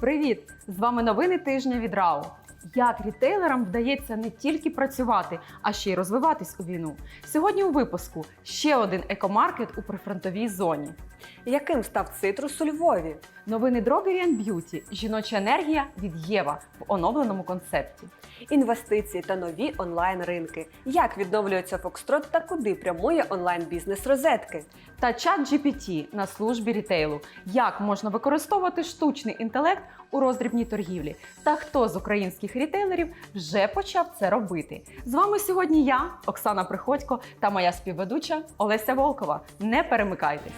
Привіт! З вами новини тижня від РАО. Як рітейлерам вдається не тільки працювати, а ще й розвиватись у війну. Сьогодні у випуску ще один екомаркет у прифронтовій зоні. Яким став цитрус у Львові? Новини and Beauty – жіноча енергія від Єва в оновленому концепті. Інвестиції та нові онлайн-ринки. Як відновлюється Фокстрот та куди прямує онлайн-бізнес розетки? Та чат GPT на службі рітейлу. Як можна використовувати штучний інтелект у роздрібній торгівлі? Та хто з українських рітейлерів вже почав це робити? З вами сьогодні я, Оксана Приходько, та моя співведуча Олеся Волкова. Не перемикайтесь.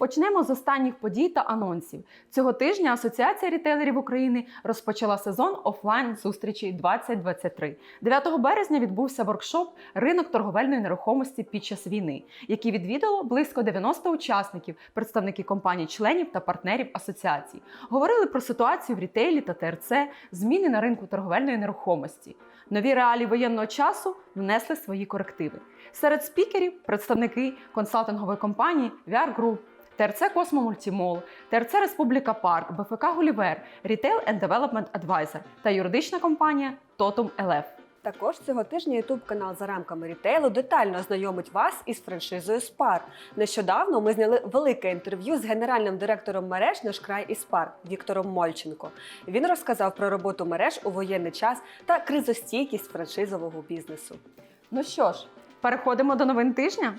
Почнемо з останніх подій та анонсів. Цього тижня Асоціація рітейлерів України розпочала сезон офлайн зустрічей 2023. 9 березня відбувся воркшоп Ринок торговельної нерухомості під час війни, який відвідало близько 90 учасників, представники компаній-членів та партнерів асоціації. Говорили про ситуацію в рітейлі та ТРЦ, зміни на ринку торговельної нерухомості. Нові реалії воєнного часу внесли свої корективи. Серед спікерів представники консалтингової компанії VR Group, ТРЦ Космо Мультімол, ТРЦ Республіка Парк, БФК Гулівер, Retail and Development Advisor та юридична компанія Totum LF. Також цього тижня Ютуб канал за рамками рітейлу детально знайомить вас із франшизою Спар. Нещодавно ми зняли велике інтерв'ю з генеральним директором мереж «Наш край і Спар» Віктором Мольченко. Він розказав про роботу мереж у воєнний час та кризостійкість франшизового бізнесу. Ну що ж, переходимо до новин тижня.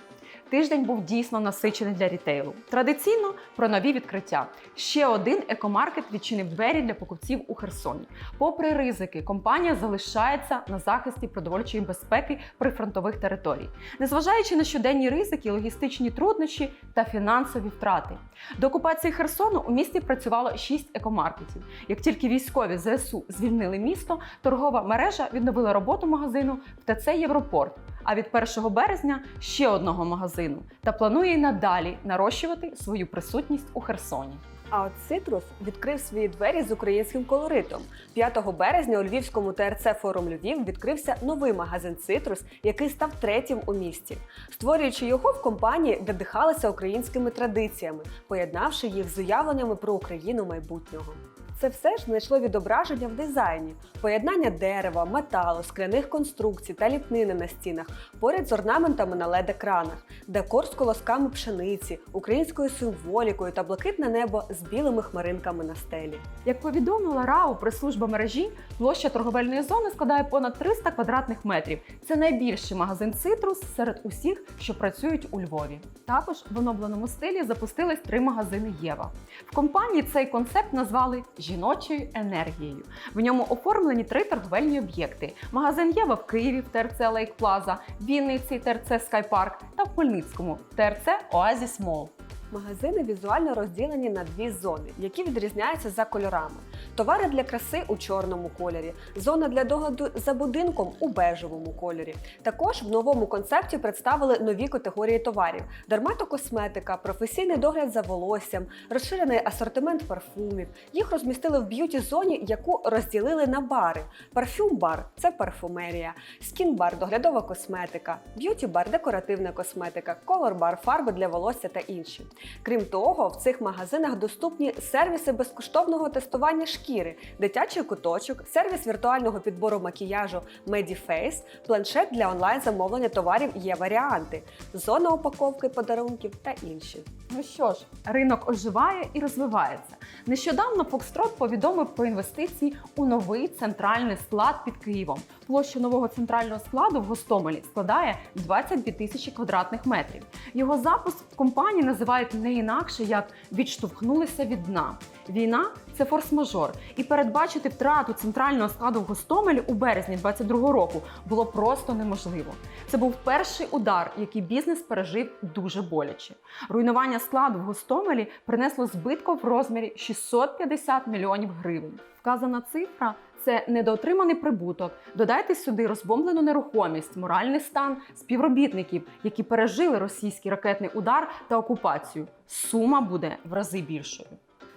Тиждень був дійсно насичений для рітейлу. Традиційно про нові відкриття. Ще один екомаркет відчинив двері для покупців у Херсоні. Попри ризики, компанія залишається на захисті продовольчої безпеки прифронтових територій, незважаючи на щоденні ризики, логістичні труднощі та фінансові втрати. До окупації Херсону у місті працювало шість екомаркетів. Як тільки військові ЗСУ звільнили місто, торгова мережа відновила роботу магазину в ТЦ Європорт. А від 1 березня ще одного магазину та планує й надалі нарощувати свою присутність у Херсоні. А от Цитрус відкрив свої двері з українським колоритом. 5 березня у львівському ТРЦ Форум Львів відкрився новий магазин Цитрус, який став третім у місті. Створюючи його в компанії, надихалися українськими традиціями, поєднавши їх з уявленнями про Україну майбутнього. Це все ж знайшло відображення в дизайні, поєднання дерева, металу, скляних конструкцій та ліпнини на стінах, поряд з орнаментами на led екранах декор з колосками пшениці, українською символікою та блакитне небо з білими хмаринками на стелі. Як повідомила РАУ прес-служба мережі, площа торговельної зони складає понад 300 квадратних метрів. Це найбільший магазин цитрус серед усіх, що працюють у Львові. Також в оновленому стилі запустились три магазини Єва. В компанії цей концепт назвали жіночою енергією. В ньому оформлені три торговельні об'єкти: магазин Єва в Києві в ТРЦ Лейк Плаза, Вінниці ТРЦ Скайпарк та в Хмельницькому ТРЦ Оазіс Мол. Магазини візуально розділені на дві зони, які відрізняються за кольорами. Товари для краси у чорному кольорі, зона для догляду за будинком у бежевому кольорі. Також в новому концепті представили нові категорії товарів: дерматокосметика, професійний догляд за волоссям, розширений асортимент парфумів. Їх розмістили в б'юті-зоні, яку розділили на бари. Парфюм-бар це парфумерія, скін-бар доглядова косметика, б'юті-бар декоративна косметика, колор-бар фарби для волосся та інші. Крім того, в цих магазинах доступні сервіси безкоштовного тестування шкіри, дитячий куточок, сервіс віртуального підбору макіяжу Mediface, планшет для онлайн-замовлення товарів є варіанти, зона упаковки подарунків та інші. Ну що ж, ринок оживає і розвивається. Нещодавно Фокстрот повідомив про інвестиції у новий центральний склад під Києвом. Площа нового центрального складу в Гостомелі складає 22 тисячі квадратних метрів. Його запуск компанії називають не інакше як відштовхнулися від дна. Війна це форс-мажор, і передбачити втрату центрального складу в Гостомелі у березні 2022 року було просто неможливо. Це був перший удар, який бізнес пережив дуже боляче. Руйнування складу в Гостомелі принесло збитку в розмірі 650 мільйонів гривень. Вказана цифра це недоотриманий прибуток. Додайте сюди розбомблену нерухомість, моральний стан співробітників, які пережили російський ракетний удар та окупацію. Сума буде в рази більшою.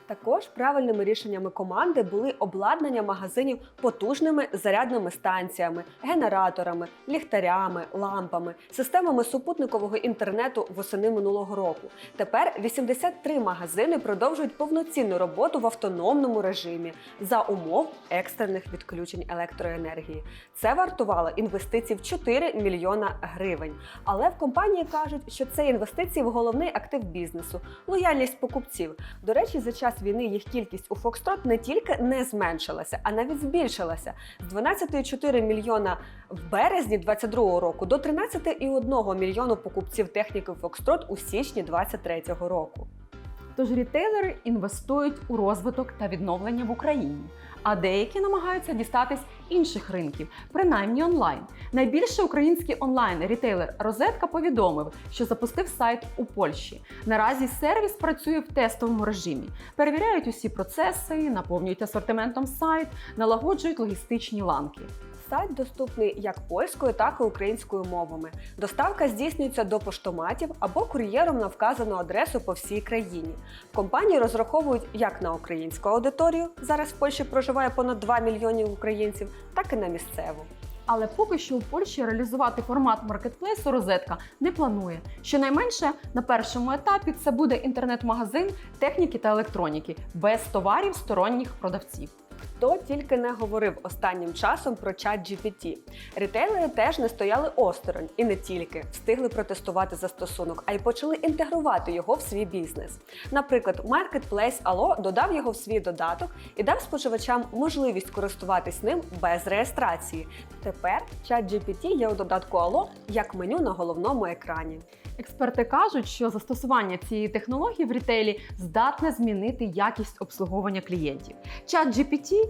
Також правильними рішеннями команди були обладнання магазинів потужними зарядними станціями, генераторами, ліхтарями, лампами, системами супутникового інтернету восени минулого року. Тепер 83 магазини продовжують повноцінну роботу в автономному режимі за умов екстрених відключень електроенергії. Це вартувало інвестицій в 4 мільйона гривень. Але в компанії кажуть, що це інвестиції в головний актив бізнесу лояльність покупців. До речі, за час війни їх кількість у Фокстрот не тільки не зменшилася, а навіть збільшилася з 12,4 мільйона в березні 2022 року до 13,1 мільйону покупців техніки Фокстрот у січні 2023 року. Тож рітейлери інвестують у розвиток та відновлення в Україні, а деякі намагаються дістатись інших ринків, принаймні онлайн. Найбільший український онлайн-рітейлер Розетка повідомив, що запустив сайт у Польщі. Наразі сервіс працює в тестовому режимі. Перевіряють усі процеси, наповнюють асортиментом сайт, налагоджують логістичні ланки. Сайт доступний як польською, так і українською мовами. Доставка здійснюється до поштоматів або кур'єром на вказану адресу по всій країні. Компанії розраховують як на українську аудиторію. Зараз в Польщі проживає понад 2 мільйонів українців, так і на місцеву. Але поки що у Польщі реалізувати формат маркетплейсу розетка не планує. Щонайменше на першому етапі це буде інтернет-магазин техніки та електроніки без товарів сторонніх продавців. Хто тільки не говорив останнім часом про чат GPT. Рітейлери теж не стояли осторонь і не тільки встигли протестувати застосунок, а й почали інтегрувати його в свій бізнес. Наприклад, Marketplace Allo додав його в свій додаток і дав споживачам можливість користуватись ним без реєстрації. Тепер чат GPT є у додатку Allo як меню на головному екрані. Експерти кажуть, що застосування цієї технології в рітейлі здатне змінити якість обслуговування клієнтів. Чат GPT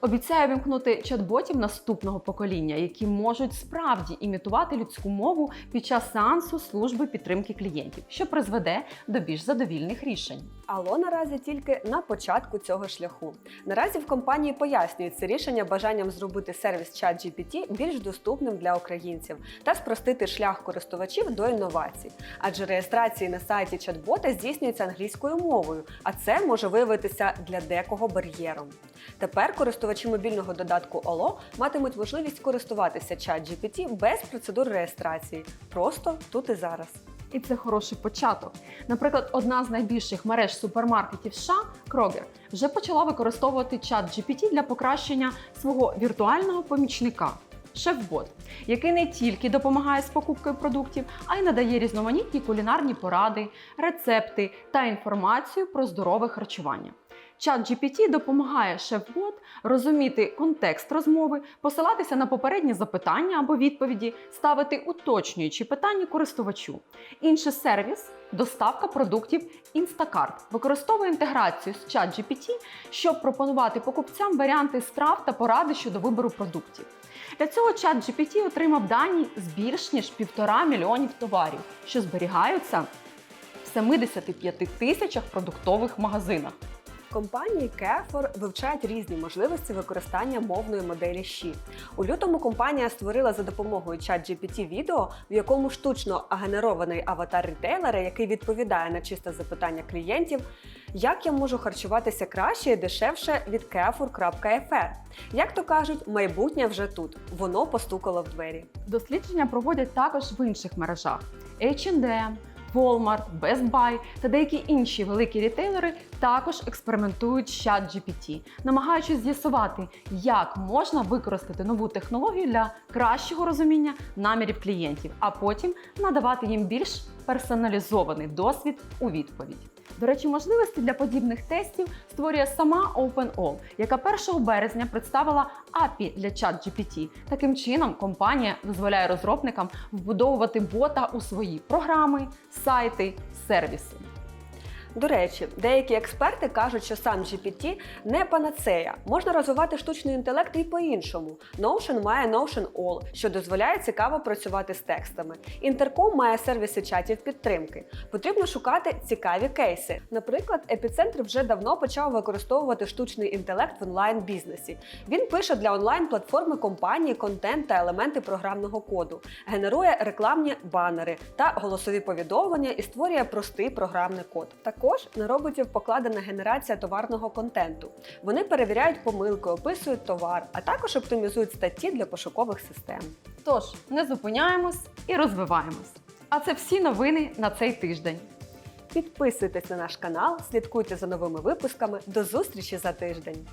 обіцяє вимкнути чат-ботів наступного покоління, які можуть справді імітувати людську мову під час сеансу служби підтримки клієнтів, що призведе до більш задовільних рішень. Алло наразі тільки на початку цього шляху. Наразі в компанії пояснюють це рішення бажанням зробити сервіс ChatGPT більш доступним для українців та спростити шлях користувачів до інновацій. Адже реєстрації на сайті чат-бота здійснюються англійською мовою, а це може виявитися для декого бар'єром. Тепер користувачі мобільного додатку ОЛО матимуть можливість користуватися чат GPT без процедур реєстрації, просто тут і зараз. І це хороший початок. Наприклад, одна з найбільших мереж супермаркетів США Kroger, вже почала використовувати чат GPT для покращення свого віртуального помічника. Шеф-бот, який не тільки допомагає з покупкою продуктів, а й надає різноманітні кулінарні поради, рецепти та інформацію про здорове харчування. Чат GPT допомагає шеф-бот розуміти контекст розмови, посилатися на попередні запитання або відповіді, ставити уточнюючі питання користувачу. Інший сервіс доставка продуктів Instacart використовує інтеграцію з чат GPT, щоб пропонувати покупцям варіанти страв та поради щодо вибору продуктів. Для цього чат GPT отримав дані з більш ніж півтора мільйонів товарів, що зберігаються в 75 тисячах продуктових магазинах. Компанії Carrefour вивчають різні можливості використання мовної моделі Ші. У лютому компанія створила за допомогою ChatGPT відео, в якому штучно генерований аватар рітейлера, який відповідає на чисте запитання клієнтів, як я можу харчуватися краще і дешевше від carrefour.fr. Як то кажуть, майбутнє вже тут. Воно постукало в двері. Дослідження проводять також в інших мережах: H&M, Walmart, Best Buy та деякі інші великі рітейлери також експериментують з ChatGPT, намагаючись з'ясувати, як можна використати нову технологію для кращого розуміння намірів клієнтів, а потім надавати їм більш персоналізований досвід у відповідь. До речі, можливості для подібних тестів створює сама OpenAll, яка 1 березня представила API для ChatGPT. Таким чином, компанія дозволяє розробникам вбудовувати бота у свої програми, сайти, сервіси. До речі, деякі експерти кажуть, що сам GPT не панацея. Можна розвивати штучний інтелект і по-іншому. Notion має Notion All, що дозволяє цікаво працювати з текстами. Intercom має сервіси чатів підтримки. Потрібно шукати цікаві кейси. Наприклад, епіцентр вже давно почав використовувати штучний інтелект в онлайн-бізнесі. Він пише для онлайн-платформи компанії контент та елементи програмного коду, генерує рекламні банери та голосові повідомлення і створює простий програмний код. Також Також на роботів покладена генерація товарного контенту. Вони перевіряють помилки, описують товар, а також оптимізують статті для пошукових систем. Тож не зупиняємось і розвиваємось. А це всі новини на цей тиждень. Підписуйтесь на наш канал, слідкуйте за новими випусками. До зустрічі за тиждень!